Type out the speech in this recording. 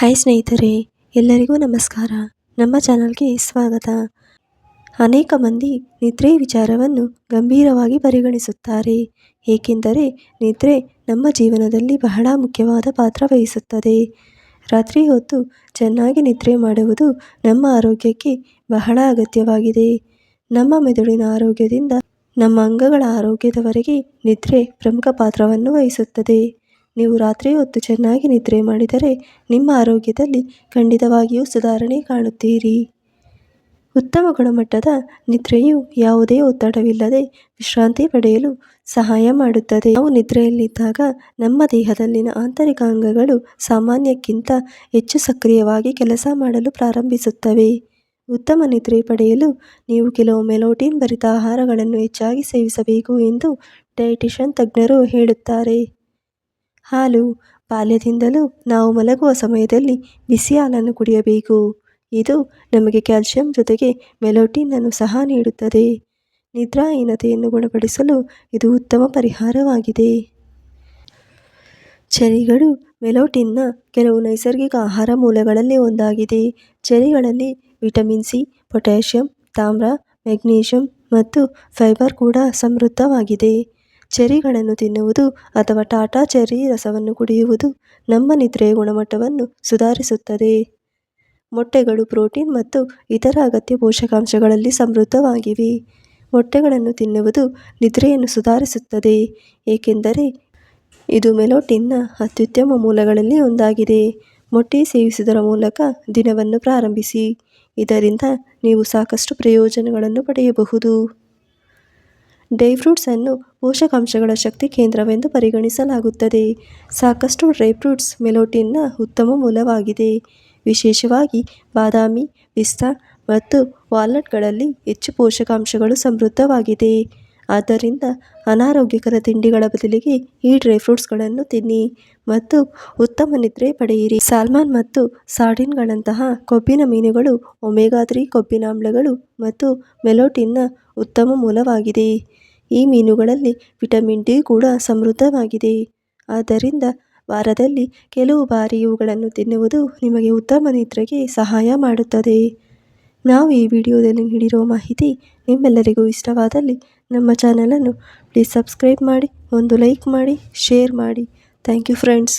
Hi ಸ್ನೇಹಿತರೆ, ಎಲ್ಲರಿಗೂ ನಮಸ್ಕಾರ. ನಮ್ಮ ಚಾನಲ್ಗೆ ಸ್ವಾಗತ. ಅನೇಕ ಮಂದಿ ನಿದ್ರೆ ವಿಚಾರವನ್ನು ಗಂಭೀರವಾಗಿ ಪರಿಗಣಿಸುತ್ತಾರೆ. ಏಕೆಂದರೆ ನಿದ್ರೆ ನಮ್ಮ ಜೀವನದಲ್ಲಿ ಬಹಳ ಮುಖ್ಯವಾದ ಪಾತ್ರ ವಹಿಸುತ್ತದೆ. ರಾತ್ರಿ ಹೊತ್ತು ಚೆನ್ನಾಗಿ ನಿದ್ರೆ ಮಾಡುವುದು ನಮ್ಮ ಆರೋಗ್ಯಕ್ಕೆ ಬಹಳ ಅಗತ್ಯವಾಗಿದೆ. ನಮ್ಮ ಮೆದುಳಿನ ಆರೋಗ್ಯದಿಂದ ನಮ್ಮ ಅಂಗಗಳ ಆರೋಗ್ಯದವರೆಗೆ ನಿದ್ರೆ ಪ್ರಮುಖ ಪಾತ್ರವನ್ನು ವಹಿಸುತ್ತದೆ. ನೀವು ರಾತ್ರಿ ಹೊತ್ತು ಚೆನ್ನಾಗಿ ನಿದ್ರೆ ಮಾಡಿದರೆ ನಿಮ್ಮ ಆರೋಗ್ಯದಲ್ಲಿ ಖಂಡಿತವಾಗಿಯೂ ಸುಧಾರಣೆ ಕಾಣುತ್ತೀರಿ. ಉತ್ತಮ ಗುಣಮಟ್ಟದ ನಿದ್ರೆಯು ಯಾವುದೇ ಒತ್ತಡವಿಲ್ಲದೆ ವಿಶ್ರಾಂತಿ ಪಡೆಯಲು ಸಹಾಯ ಮಾಡುತ್ತದೆ. ನಾವು ನಿದ್ರೆಯಲ್ಲಿದ್ದಾಗ ನಮ್ಮ ದೇಹದಲ್ಲಿನ ಆಂತರಿಕ ಅಂಗಗಳು ಸಾಮಾನ್ಯಕ್ಕಿಂತ ಹೆಚ್ಚು ಸಕ್ರಿಯವಾಗಿ ಕೆಲಸ ಮಾಡಲು ಪ್ರಾರಂಭಿಸುತ್ತವೆ. ಉತ್ತಮ ನಿದ್ರೆ ಪಡೆಯಲು ನೀವು ಕೆಲವು ಮೆಲೋಟಿನ್ ಭರಿತ ಆಹಾರಗಳನ್ನು ಹೆಚ್ಚಾಗಿ ಸೇವಿಸಬೇಕು ಎಂದು ಡಯಟಿಷನ್ ತಜ್ಞರು ಹೇಳುತ್ತಾರೆ. ಹಾಲು ಬಾಲ್ಯದಿಂದಲೂ ನಾವು ಮಲಗುವ ಸಮಯದಲ್ಲಿ ಬಿಸಿ ಹಾಲನ್ನು ಕುಡಿಯಬೇಕು. ಇದು ನಮಗೆ ಕ್ಯಾಲ್ಸಿಯಂ ಜೊತೆಗೆ ಮೆಲೋಟಿನನ್ನು ಸಹ ನೀಡುತ್ತದೆ. ನಿದ್ರಾಹೀನತೆಯನ್ನು ಗುಣಪಡಿಸಲು ಇದು ಉತ್ತಮ ಪರಿಹಾರವಾಗಿದೆ. ಚೆರಿಗಳು ಮೆಲೋಟಿನ್ನ ಕೆಲವು ನೈಸರ್ಗಿಕ ಆಹಾರ ಮೂಲಗಳಲ್ಲಿ ಒಂದಾಗಿದೆ. ಚೆರಿಗಳಲ್ಲಿ ವಿಟಮಿನ್ ಸಿ, ಪೊಟ್ಯಾಷಿಯಂ, ತಾಮ್ರ, ಮೆಗ್ನೀಷಿಯಂ ಮತ್ತು ಫೈಬರ್ ಕೂಡ ಸಮೃದ್ಧವಾಗಿದೆ. ಚೆರ್ರಿಗಳನ್ನು ತಿನ್ನುವುದು ಅಥವಾ ಟಾಟಾ ಚೆರ್ರಿ ರಸವನ್ನು ಕುಡಿಯುವುದು ನಮ್ಮ ನಿದ್ರೆಯ ಗುಣಮಟ್ಟವನ್ನು ಸುಧಾರಿಸುತ್ತದೆ. ಮೊಟ್ಟೆಗಳು ಪ್ರೋಟೀನ್ ಮತ್ತು ಇತರ ಅಗತ್ಯ ಪೋಷಕಾಂಶಗಳಲ್ಲಿ ಸಮೃದ್ಧವಾಗಿವೆ. ಮೊಟ್ಟೆಗಳನ್ನು ತಿನ್ನುವುದು ನಿದ್ರೆಯನ್ನು ಸುಧಾರಿಸುತ್ತದೆ, ಏಕೆಂದರೆ ಇದು ಮೆಲೋಟಿನ್ನ ಅತ್ಯುತ್ತಮ ಮೂಲಗಳಲ್ಲಿ ಒಂದಾಗಿದೆ. ಮೊಟ್ಟೆ ಸೇವಿಸುವುದರ ಮೂಲಕ ದಿನವನ್ನು ಪ್ರಾರಂಭಿಸಿ, ಇದರಿಂದ ನೀವು ಸಾಕಷ್ಟು ಪ್ರಯೋಜನಗಳನ್ನು ಪಡೆಯಬಹುದು. ಡ್ರೈ ಫ್ರೂಟ್ಸನ್ನು ಪೋಷಕಾಂಶಗಳ ಶಕ್ತಿ ಕೇಂದ್ರವೆಂದು ಪರಿಗಣಿಸಲಾಗುತ್ತದೆ. ಸಾಕಷ್ಟು ಡ್ರೈ ಫ್ರೂಟ್ಸ್ ಮೆಲೋಟಿನ್ನ ಉತ್ತಮ ಮೂಲವಾಗಿದೆ. ವಿಶೇಷವಾಗಿ ಬಾದಾಮಿ, ಪಿಸ್ತಾ ಮತ್ತು ವಾಲ್ನಟ್ಗಳಲ್ಲಿ ಹೆಚ್ಚು ಪೋಷಕಾಂಶಗಳು ಸಮೃದ್ಧವಾಗಿದೆ. ಆದ್ದರಿಂದ ಅನಾರೋಗ್ಯಕರ ತಿಂಡಿಗಳ ಬದಲಿಗೆ ಈ ಡ್ರೈ ಫ್ರೂಟ್ಸ್ಗಳನ್ನು ತಿನ್ನಿ ಮತ್ತು ಉತ್ತಮ ನಿದ್ರೆ ಪಡೆಯಿರಿ. ಸಾಲ್ಮನ್ ಮತ್ತು ಸಾಡಿನ್ಗಳಂತಹ ಕೊಬ್ಬಿನ ಮೀನುಗಳು ಒಮೆಗಾ ತ್ರೀ ಕೊಬ್ಬಿನಾಮ್ಲಗಳು ಮತ್ತು ಮೆಲೋಟಿನ್ನ ಉತ್ತಮ ಮೂಲವಾಗಿದೆ. ಈ ಮೀನುಗಳಲ್ಲಿ ವಿಟಮಿನ್ ಡಿ ಕೂಡ ಸಮೃದ್ಧವಾಗಿದೆ. ಆದ್ದರಿಂದ ವಾರದಲ್ಲಿ ಕೆಲವು ಬಾರಿ ಇವುಗಳನ್ನು ತಿನ್ನುವುದು ನಿಮಗೆ ಉತ್ತಮ ನಿದ್ರೆಗೆ ಸಹಾಯ ಮಾಡುತ್ತದೆ. ನಾವು ಈ ವಿಡಿಯೋದಲ್ಲಿ ನೀಡಿರುವ ಮಾಹಿತಿ ನಿಮ್ಮೆಲ್ಲರಿಗೂ ಇಷ್ಟವಾದಲ್ಲಿ ನಮ್ಮ ಚಾನಲನ್ನು ಪ್ಲೀಸ್ ಸಬ್ಸ್ಕ್ರೈಬ್ ಮಾಡಿ, ಒಂದು ಲೈಕ್ ಮಾಡಿ, ಶೇರ್ ಮಾಡಿ. Thank you friends.